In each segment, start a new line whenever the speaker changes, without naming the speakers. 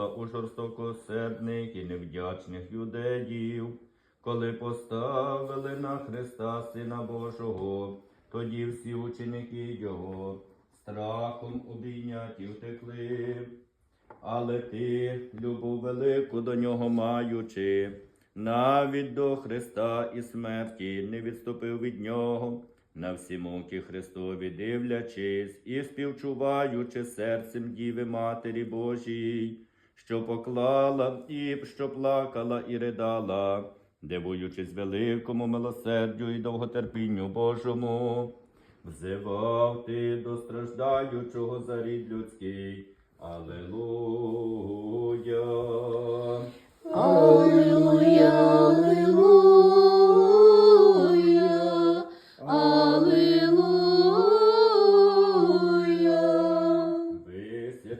сила у жорстокосердних і невдячних юдеїв. Коли поставили на Христа Сина Божого, тоді всі ученики Його страхом обійняті втекли. Але ти, любов велику до нього маючи, навіть до Христа і смерті не відступив від нього, на всі муки Христові дивлячись і співчуваючи серцем Діви Матері Божій, що поклала і що плакала і ридала, дивуючись великому милосердю і довготерпінню Божому. Взивав ти до страждаючого за рід людський. Аллилуйя.
Аллилуйя, Аллилуйя, Аллилуйя.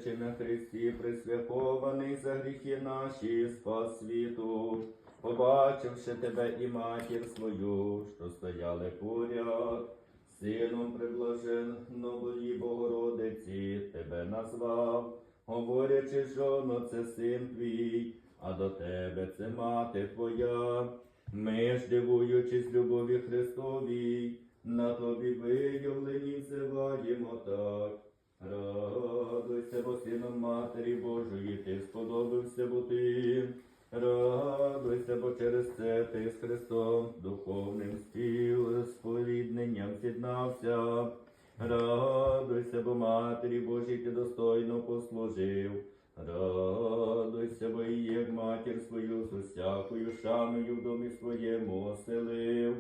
Висячи на Христі, присвяхований за гріхи наші, спас світу, побачивши тебе і матір свою, що стояли поряд, сином приблаженої Богородиці, тебе назвав, говорячи, жоно, це син твій, а до тебе це мати твоя. Ми ж, дивуючись любові Христовій, на тобі виявлені взиваємо так. Бо сином Матері Божої ти сподобався бути. Радуйся, бо через це ти з Христом духовним спів сповідненням з'єднався. Радуйся, бо Матері Божій ти достойно послужив. Радуйся, бо і як матір свою з усякою шаною в домі своєму оселив.